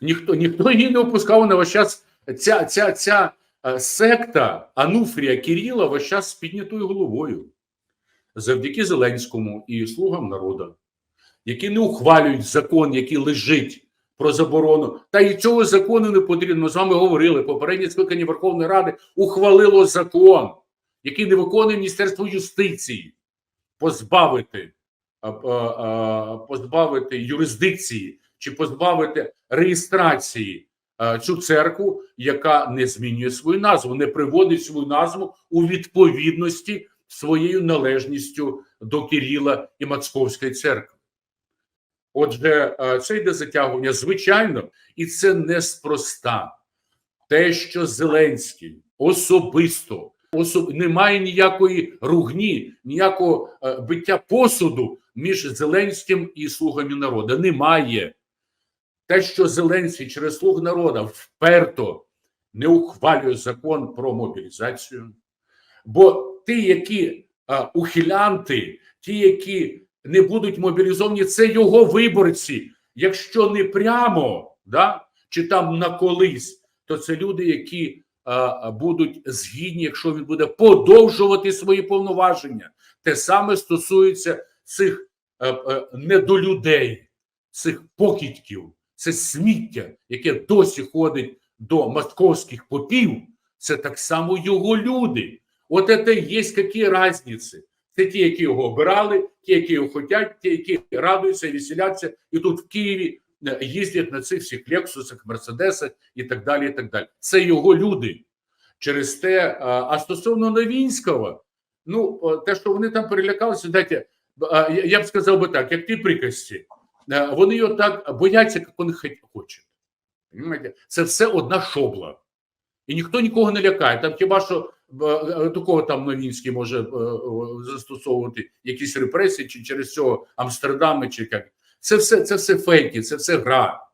Ніхто ніхто її не опускав на весь час. Ця, ця, ця е, секта Ануфрія Кіріла весь час з піднятою головою. Завдяки Зеленському і слугам народу, які не ухвалюють закон, який лежить про заборону. Та і цього закону не потрібно. З вами говорили. Попереднє скликання Верховної Ради ухвалило закон, який не виконує Міністерство юстиції, позбавити, а, а, позбавити юрисдикції чи позбавити реєстрації цю церкву, яка не змінює свою назву, не приводить свою назву у відповідності своєю належністю до Кирила і Московської церкви. Отже, е, це йде затягування, звичайно, і це неспроста. Те, що Зеленський особисто особ... немає ніякої ругні, ніякого е, биття посуду між Зеленським і слугами народу. Немає. Те, що Зеленський через слуг народу вперто не ухвалює закон про мобілізацію. Бо ті, які а, ухилянти, ті, які не будуть мобілізовані, це його виборці. Якщо не прямо, да, чи там на колись, то це люди, які а, будуть згідні, якщо він буде подовжувати свої повноваження. Те саме стосується цих а, а, недолюдей, цих покидьків, це сміття, яке досі ходить до московських попів. Це так само його люди. От це є які різниці. Це ті, які його обирали, ті, які його хочуть, ті, які радуються веселяться, і тут в Києві е, їздять на цих всіх лексусах, мерседесах і так далі. і так далі. Це його люди. Через те, а, а стосовно Новінського, ну те, що вони там перелякалися, дайте, я- я б сказав би так, як ті приказці, е, вони його так бояться, як вони хочуть. Це все одна шобла. І ніхто нікого не лякає. Там хіба що е, е, кого там Новінський може е, е, застосовувати якісь репресії, чи через цього Амстердами, чи як. Це все, це все фейки, це все гра.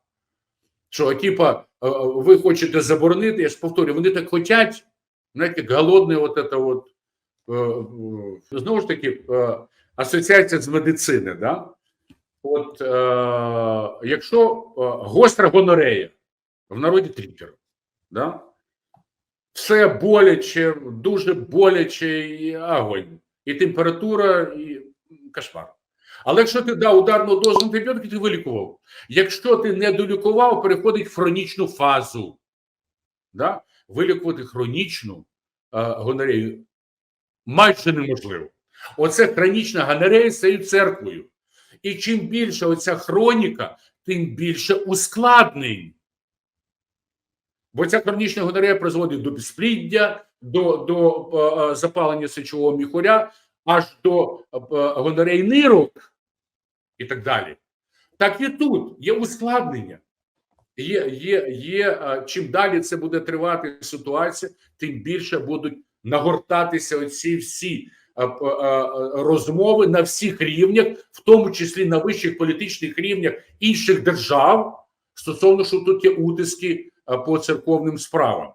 Що, типа, е, ви хочете заборонити, я ж повторюю, вони так хочуть, знаєте, голодне, от це от, е, е, знову ж таки, е, асоціація з медицини, да? От е, якщо е, гостра гонорея, в народі тріпер, да? все боляче, дуже боляче і огонь, і температура, і кошмар. Але якщо ти дав ударну дозу антибіотиків, ти вилікував. Якщо ти не долікував, переходить в хронічну фазу. Да? Вилікувати хронічну е, гонорею майже неможливо. Оце хронічна гонорея з цією церквою. І чим більше оця хроніка, тим більше ускладнень. Бо ця хронічна гонорея призводить до безпліддя, до, до е, е, запалення сечового міхуря, аж до е, е, гонореї нирок і так далі. Так і тут є ускладнення. Є, є, є, е, чим далі це буде тривати ситуація, тим більше будуть нагортатися оці всі розмови на всіх рівнях, в тому числі на вищих політичних рівнях інших держав, стосовно що тут є утиски по церковним справам.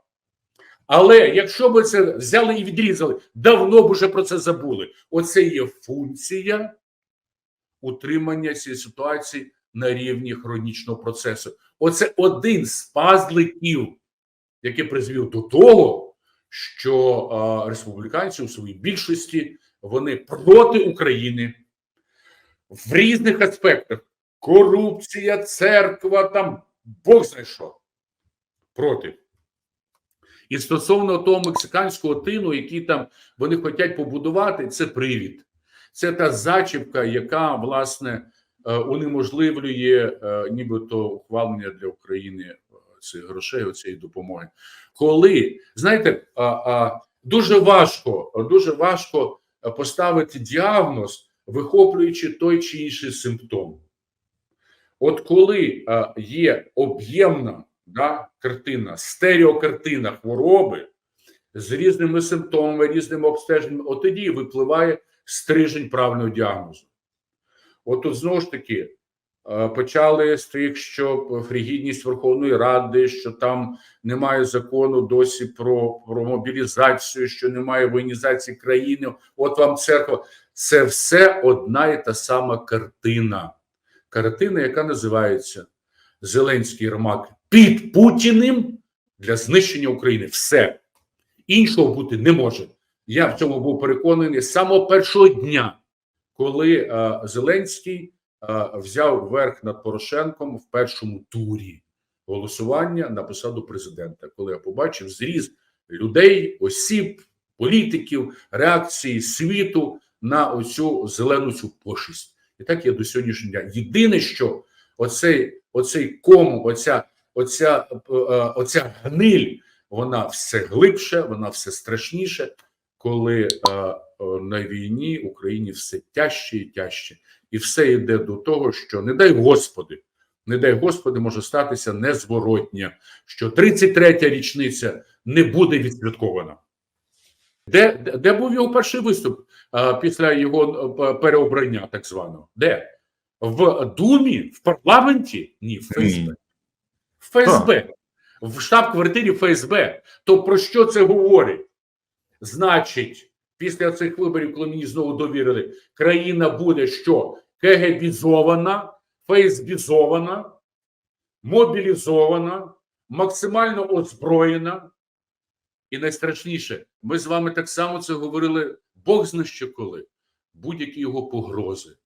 Але якщо б це взяли і відрізали, давно б уже про це забули. Оце є функція утримання цієї ситуації на рівні хронічного процесу. Оце один з пазликів, який призвів до того, що республіканці у своїй більшості вони проти України в різних аспектах. Корупція, церква, там Бог знає що. Проти. І стосовно того мексиканського тину, який там вони хочуть побудувати, це привід. Це та зачіпка, яка власне е, унеможливлює е, нібито ухвалення для України цих грошей, цієї допомоги. Коли знаєте, а, а, дуже важко, дуже важко поставити діагноз, вихоплюючи той чи інший симптом. От коли а, є об'ємна да, картина, стереокартина хвороби з різними симптомами, різними обстеженнями, от тоді випливає стрижень правильного діагнозу. От тут знову ж таки почали з тих, що фригідність Верховної Ради, що там немає закону досі про, про мобілізацію, що немає воєнізації країни. От вам церква. Це все одна і та сама картина. Картина, яка називається Зеленський Єрмак під Путіним для знищення України. Все іншого бути не може. Я в цьому був переконаний з самого першого дня, коли е, Зеленський е, взяв верх над Порошенком в першому турі голосування на посаду президента. Коли я побачив зріз людей, осіб, політиків, реакції світу на оцю зелену цю пошість. І так є до сьогоднішнього дня. Єдине, що оцей, оцей ком, оця, оця, е, е, оця гниль, вона все глибше, вона все страшніше, коли е, на війні Україні все тяжче і тяжче, і все йде до того, що не дай Господи, не дай Господи, може статися незворотня, що 33-я річниця не буде відсвяткована. Де, де, був його перший виступ а, після його е, переобрання, так званого? Де? В Думі, в парламенті? Ні, в ФСБ. В ФСБ, в штаб-квартирі ФСБ. То про що це говорить? Значить, після цих виборів, коли мені знову довірили, країна буде що? КГБізована, фейсбізована, мобілізована, максимально озброєна. І найстрашніше, ми з вами так само це говорили Бог зна що коли. Будь-які його погрози,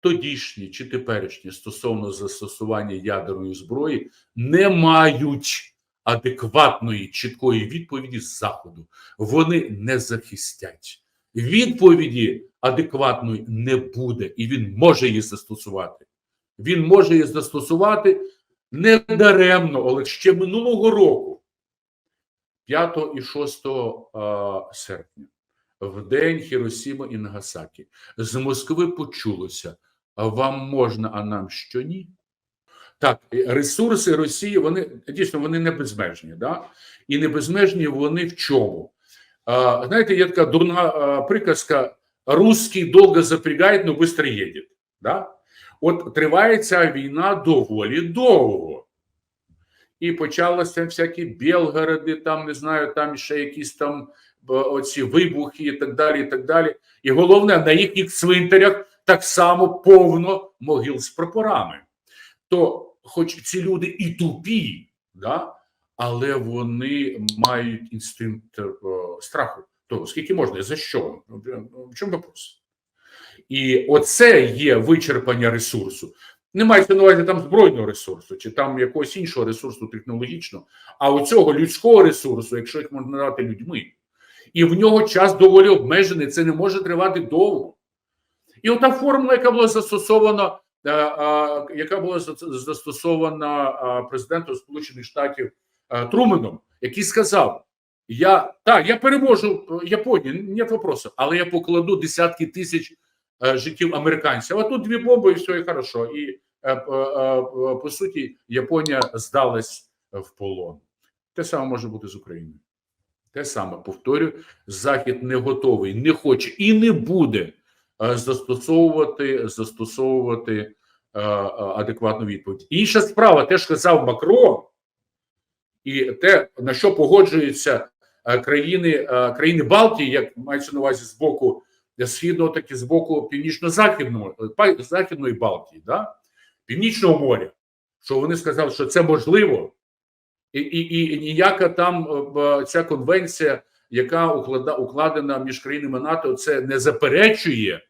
тодішні чи теперішні стосовно застосування ядерної зброї, не мають адекватної чіткої відповіді з заходу. Вони не захистять. Відповіді адекватної не буде, і він може її застосувати. Він може її застосувати недаремно, але ще минулого року. 5 і 6 серпня, в день Хіросіма і Нагасакі, з Москви почулося: вам можна, а нам що ні? Так, ресурси Росії, вони дійсно вони не безмежні, да? і не безмежні вони в чому? А, знаєте, є така дурна приказка: русський довго запрягає, но швидко їде. Да? От триває ця війна доволі довго і почалися всякі Білгороди, там не знаю, там ще якісь там оці вибухи і так далі. І так далі. І головне, на їхніх цвинтарях так само повно могил з прапорами. То, хоч ці люди і тупі, да, але вони мають інстинкт е, страху. То скільки можна, за що? В чому вопрос? І оце є вичерпання ресурсу. Не мається на увазі там збройного ресурсу чи там якогось іншого ресурсу технологічного, а оцього людського ресурсу, якщо їх можна назвати людьми, і в нього час доволі обмежений, це не може тривати довго. І ота формула, яка була застосована, яка була застосована е, президентом Сполучених Штатів е, Труменом, який сказав: Я так, я переможу Японію, нет вопросу, але я покладу десятки тисяч е, життів американців. А тут дві бомби, і все і хорошо. І е, е, е, по суті, Японія здалась в полон. Те саме може бути з Україною. Те саме повторюю, Захід не готовий, не хоче і не буде е, застосовувати застосовувати е, е, адекватну відповідь. Інша справа, те, що сказав Макрон, і те, на що погоджуються е, країни е, країни Балтії, як мається на увазі з боку східного, так і з боку північно-західного е, західної Балтії, да? Північного моря, що вони сказали, що це можливо, і і, і ніяка там е, ця конвенція, яка укладена між країнами НАТО, це не заперечує.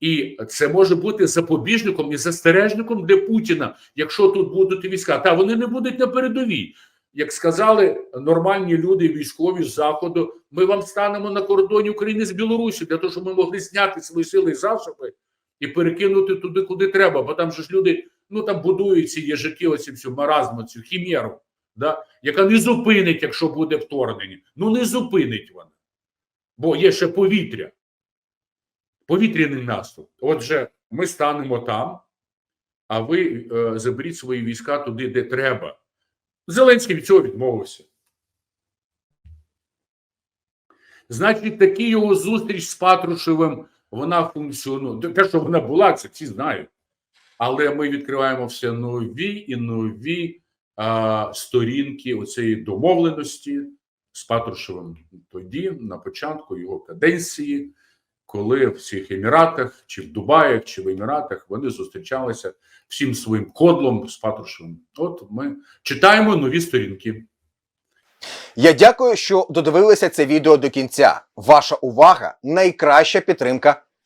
І це може бути запобіжником і застережником для Путіна, якщо тут будуть війська. Та вони не будуть на передовій. Як сказали нормальні люди, військові з заходу, ми вам станемо на кордоні України з Білорусі для того, щоб ми могли зняти свої сили і засоби і перекинути туди, куди треба. Бо там же ж люди ну там будують ці єжики, оці всю маразму, цю хімеру, да, яка не зупинить, якщо буде вторгнення. Ну не зупинить вона, бо є ще повітря. Повітряний наступ. Отже, ми станемо там, а ви е, заберіть свої війська туди, де треба. Зеленський від цього відмовився. Значить, такі його зустріч з Патрушевим, вона функціонує. Те, що вона була, це всі знають. Але ми відкриваємо все нові і нові сторінки оцієї домовленості з Патрушевим тоді, на початку його каденції, коли в цих Еміратах, чи в Дубаях, чи в Еміратах вони зустрічалися всім своїм кодлом з Патрушевим. От ми читаємо нові сторінки. Я дякую, що додивилися це відео до кінця. Ваша увага найкраща підтримка